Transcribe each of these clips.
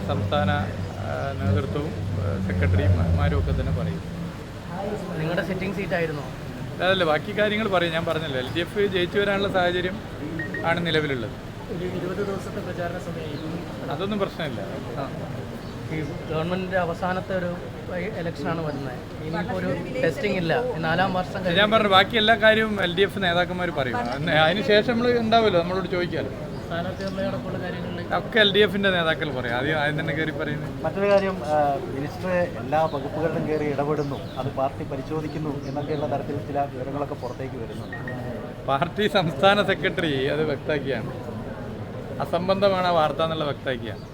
സംസ്ഥാന നേതൃത്വവും സെക്രട്ടറിമാരും ഒക്കെ തന്നെ പറയും. നിങ്ങളുടെ സിറ്റിംഗ് സീറ്റ് ആയിരുന്നോ? അതല്ല ബാക്കി കാര്യങ്ങൾ പറയും. ഞാൻ പറഞ്ഞല്ലോ എൽ ഡി എഫ് ജയിച്ചു വരാനുള്ള സാഹചര്യം ആണ് നിലവിലുള്ളത്. അതൊന്നും പ്രശ്നമില്ല. ഈ ഗവൺമെന്റിന്റെ അവസാനത്തെ ഒരു ഇലക്ഷൻ ആണ് വരുന്നത്. ഒരു ടെസ്റ്റിംഗ് ഇല്ല. നാലാം വർഷം ഞാൻ പറഞ്ഞു ബാക്കി എല്ലാ കാര്യവും എൽ ഡി എഫ് നേതാക്കന്മാർ പറയും. അതിന് അതിന് ശേഷം നമ്മൾ ഉണ്ടാവുമല്ലോ നമ്മളോട് ചോദിക്കാമല്ലോ ഒക്കെ എൽ ഡി എഫിന്റെ നേതാക്കൾ പറയാം. ആദ്യം ആദ്യം തന്നെ കയറി പറയുന്നത്. മറ്റൊരു കാര്യം മിനിസ്റ്റർ എല്ലാ വകുപ്പുകളിലും കയറി ഇടപെടുന്നു. അത് പാർട്ടി പരിശോധിക്കുന്നു എന്നൊക്കെയുള്ള തരത്തിൽ ചില വിവരങ്ങളൊക്കെ പുറത്തേക്ക് വരുന്നു പാർട്ടി സംസ്ഥാന സെക്രട്ടറി അത് വ്യക്താക്കിയാണ് അസംബന്ധമാണ് ആ വാർത്ത എന്നുള്ള വ്യക്താക്കിയാണ്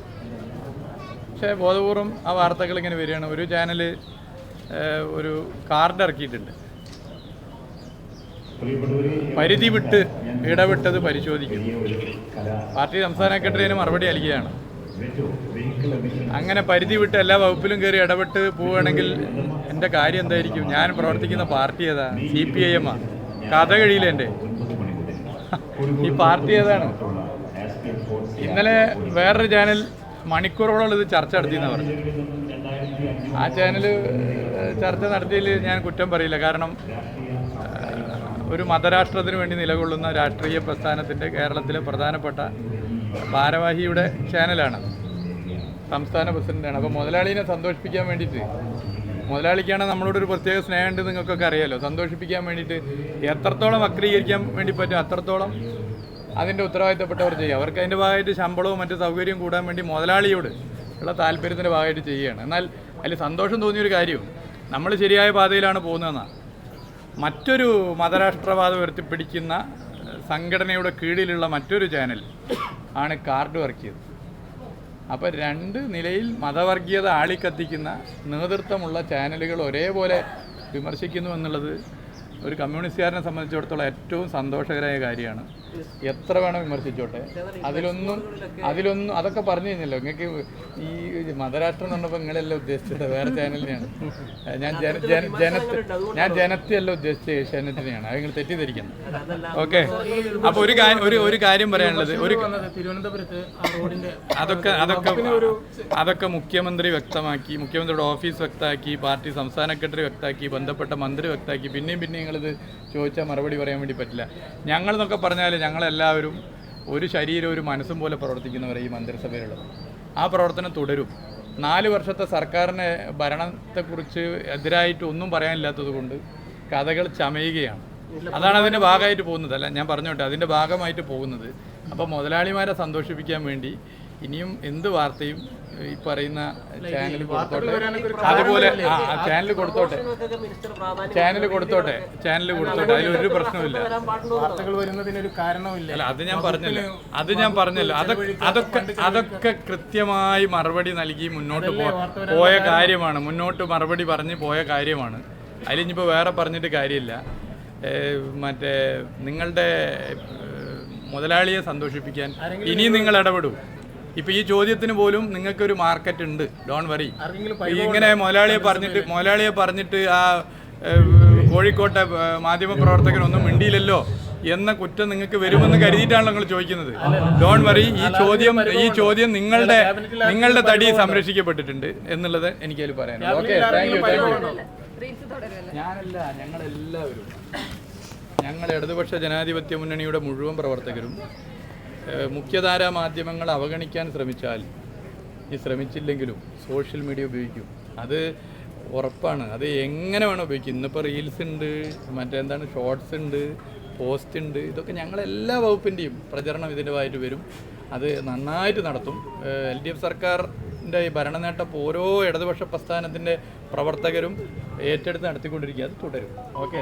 പക്ഷേ ബോധപൂർവം ആ വാർത്തകൾ ഇങ്ങനെ വരികയാണ്. ഒരു ചാനൽ ഒരു കാർഡ് ഇറക്കിയിട്ടുണ്ട്. പരിധി വിട്ട് ഇടവിട്ടത് പരിശോധിക്കും പാർട്ടി സംസ്ഥാന സെക്രട്ടറി അതിന് മറുപടി നൽകിയാണ് അങ്ങനെ പരിധി വിട്ട് എല്ലാ വകുപ്പിലും കയറി ഇടപെട്ട് പോവുകയാണെങ്കിൽ എന്റെ കാര്യം എന്തായിരിക്കും? ഞാൻ പ്രവർത്തിക്കുന്ന പാർട്ടി ഏതാ? സി പി ഐ എം കഥ കഴിയില്ല എന്റെ ഈ പാർട്ടി ഏതാണ്? ഇന്നലെ വേറൊരു ചാനൽ മണിക്കൂറോളം ഇത് ചർച്ച നടത്തിയെന്ന് പറഞ്ഞു ആ ചാനൽ ചർച്ച നടത്തിയതിൽ ഞാൻ കുറ്റം പറയില്ല. കാരണം ഒരു മതരാഷ്ട്രത്തിന് വേണ്ടി നിലകൊള്ളുന്ന രാഷ്ട്രീയ പ്രസ്ഥാനത്തിന്റെ കേരളത്തിലെ പ്രധാനപ്പെട്ട ഭാരവാഹിയുടെ ചാനലാണ്. സംസ്ഥാന പ്രസിഡന്റാണ്. അപ്പോൾ മുതലാളിനെ സന്തോഷിപ്പിക്കാൻ വേണ്ടിയിട്ട് മുതലാളിക്കാണ് നമ്മളോട് ഒരു പ്രത്യേക സ്നേഹമുണ്ട് നിങ്ങൾക്കൊക്കെ അറിയാലോ. സന്തോഷിപ്പിക്കാൻ വേണ്ടിയിട്ട് എത്രത്തോളം വക്രീകരിക്കാൻ വേണ്ടി പറ്റും അത്രത്തോളം അതിന്റെ ഉത്തരവാദിത്തപ്പെട്ടവർ ചെയ്യുക. അവർക്ക് അതിന്റെ ഭാഗമായിട്ട് ശമ്പളവും മറ്റു സൗകര്യവും കൂടാൻ വേണ്ടി മുതലാളിയോട് ഉള്ള താല്പര്യത്തിന്റെ ഭാഗമായിട്ട് ചെയ്യുകയാണ്. എന്നാൽ അതിൽ സന്തോഷം തോന്നിയൊരു കാര്യവും നമ്മൾ ശരിയായ പാതയിലാണ് പോകുന്നതെന്നാണ്. മറ്റൊരു മതരാഷ്ട്രവാദം ഉയർത്തിപ്പിടിക്കുന്ന സംഘടനയുടെ കീഴിലുള്ള മറ്റൊരു ചാനൽ ആണ് കാർഡ് വർക്ക് ചെയ്തത്. അപ്പോൾ രണ്ട് നിലയിൽ മതവർഗീയത ആളിക്കത്തിക്കുന്ന നേതൃത്വമുള്ള ചാനലുകൾ ഒരേപോലെ വിമർശിക്കുന്നു എന്നുള്ളത് ഒരു കമ്മ്യൂണിസ്റ്റുകാരനെ സംബന്ധിച്ചിടത്തോളം ഏറ്റവും സന്തോഷകരമായ കാര്യമാണ്. എത്ര വേണം വിമർശിച്ചോട്ടെ? അതിലൊന്നും അതിലൊന്നും അതൊക്കെ പറഞ്ഞു കഴിഞ്ഞല്ലോ. നിങ്ങൾക്ക് ഈ മതരാഷ്ട്രം എന്ന് പറഞ്ഞപ്പോൾ നിങ്ങളല്ല ഉദ്ദേശിച്ചത്? വേറെ ചാനലിനെയാണ്. ഞാൻ ജന ജന- ജനത്തെ ഞാൻ ജനത്തെയല്ല ഉദ്ദേശിച്ചത് ഏഷ്യാനെറ്റിനെയാണ്. അത് നിങ്ങൾ തെറ്റിദ്ധരിക്കുന്നത് ഓക്കെ. അപ്പോൾ ഒരു കാര്യം ഒരു ഒരു കാര്യം പറയാനുള്ളത്. ഒരു തിരുവനന്തപുരത്ത് അതൊക്കെ അതൊക്കെ അതൊക്കെ മുഖ്യമന്ത്രി വ്യക്തമാക്കി മുഖ്യമന്ത്രിയുടെ ഓഫീസ് വ്യക്തമാക്കി പാർട്ടി സംസ്ഥാന സെക്രട്ടറി വ്യക്തമാക്കി ബന്ധപ്പെട്ട മന്ത്രി വ്യക്തമാക്കി പിന്നെയും പിന്നെയും നിങ്ങളിത് ചോദിച്ചാൽ മറുപടി പറയാൻ വേണ്ടി പറ്റില്ല. ഞങ്ങളെന്നൊക്കെ പറഞ്ഞാൽ ഞങ്ങളെല്ലാവരും ഒരു ശരീരം ഒരു മനസ്സും പോലെ പ്രവർത്തിക്കുന്നവരെ ഈ മന്ത്രിസഭയിലുള്ളത്. ആ പ്രവർത്തനം തുടരും. നാല് വർഷത്തെ സർക്കാരിനെ ഭരണത്തെക്കുറിച്ച് എതിരായിട്ട് ഒന്നും പറയാനില്ലാത്തത് കൊണ്ട് കഥകൾ ചമയുകയാണ്. അതാണ് അതിന്റെ ഭാഗമായിട്ട് പോകുന്നത്. അല്ല ഞാൻ പറഞ്ഞോട്ടെ അതിന്റെ ഭാഗമായിട്ട് പോകുന്നത്. അപ്പോൾ മുതലാളിമാരെ സന്തോഷിപ്പിക്കാൻ വേണ്ടി ഇനിയും എന്ത് വാർത്തയും ഈ പറയുന്ന ചാനൽ കൊടുത്തോട്ടെ. അതുപോലെ ആ ചാനൽ കൊടുത്തോട്ടെ. ചാനൽ കൊടുത്തോട്ടെ. ചാനൽ കൊടുത്തോട്ടെ. അതിലൊരു പ്രശ്നമില്ല വാർത്തകൾ വരുന്നതിനൊരു കാരണമില്ല അല്ല അത് ഞാൻ പറഞ്ഞല്ലോ. അത് ഞാൻ പറഞ്ഞല്ലോ. അതൊക്കെ അതൊക്കെ അതൊക്കെ കൃത്യമായി മറുപടി നൽകി മുന്നോട്ട് പോയ കാര്യമാണ്. മുന്നോട്ട് മറുപടി പറഞ്ഞ് പോയ കാര്യമാണ്. അതിലിനിപ്പോൾ വേറെ പറഞ്ഞിട്ട് കാര്യമില്ല. മറ്റേ നിങ്ങളുടെ മുതലാളിയെ സന്തോഷിപ്പിക്കാൻ ഇനി നിങ്ങൾ ഇടപെടും. ഇപ്പൊ ഈ ചോദ്യത്തിന് പോലും നിങ്ങൾക്ക് ഒരു മാർക്കറ്റ് ഉണ്ട് ഡോൺ വറി ഇങ്ങനെ മുതലാളിയെ പറഞ്ഞിട്ട് മുതലാളിയെ പറഞ്ഞിട്ട് ആ കോഴിക്കോട്ടെ മാധ്യമപ്രവർത്തകനൊന്നും മിണ്ടിയില്ലല്ലോ എന്ന കുറ്റം നിങ്ങൾക്ക് വരുമെന്ന് കരുതിയിട്ടാണല്ലോ നിങ്ങൾ ചോദിക്കുന്നത്. ഡോൺ വറി ഈ ചോദ്യം ഈ ചോദ്യം നിങ്ങളുടെ നിങ്ങളുടെ തടി സംരക്ഷിക്കപ്പെട്ടിട്ടുണ്ട് എന്നുള്ളത് എനിക്കതിൽ പറയാനുള്ളത് okay thank you thank you ഞാനല്ല ഞങ്ങളെല്ലാവരും. ഞങ്ങൾ ഇടതുപക്ഷ ജനാധിപത്യ മുന്നണിയുടെ മുഴുവൻ പ്രവർത്തകരും മുഖ്യധാരാ മാധ്യമങ്ങൾ അവഗണിക്കാൻ ശ്രമിച്ചാൽ ഈ ശ്രമിച്ചില്ലെങ്കിലും സോഷ്യൽ മീഡിയ ഉപയോഗിക്കും. അത് ഉറപ്പാണ്. അത് എങ്ങനെ വേണം ഉപയോഗിക്കും? ഇന്നിപ്പോൾ റീൽസ് ഉണ്ട് മറ്റെന്താണ് ഷോർട്സ് ഉണ്ട് പോസ്റ്റ് ഉണ്ട് ഇതൊക്കെ ഞങ്ങളെല്ലാ വകുപ്പിന്റെയും പ്രചരണം ഇതിന്റെ ഭാഗമായിട്ട് വരും. അത് നന്നായിട്ട് നടത്തും. എൽ ഡി എഫ് സർക്കാരിന്റെ ഈ ഭരണനേട്ടം ഓരോ ഇടതുപക്ഷ പ്രസ്ഥാനത്തിന്റെ പ്രവർത്തകരും ഏറ്റെടുത്ത് നടത്തിക്കൊണ്ടിരിക്കുക. അത് തുടരും. ഓക്കെ.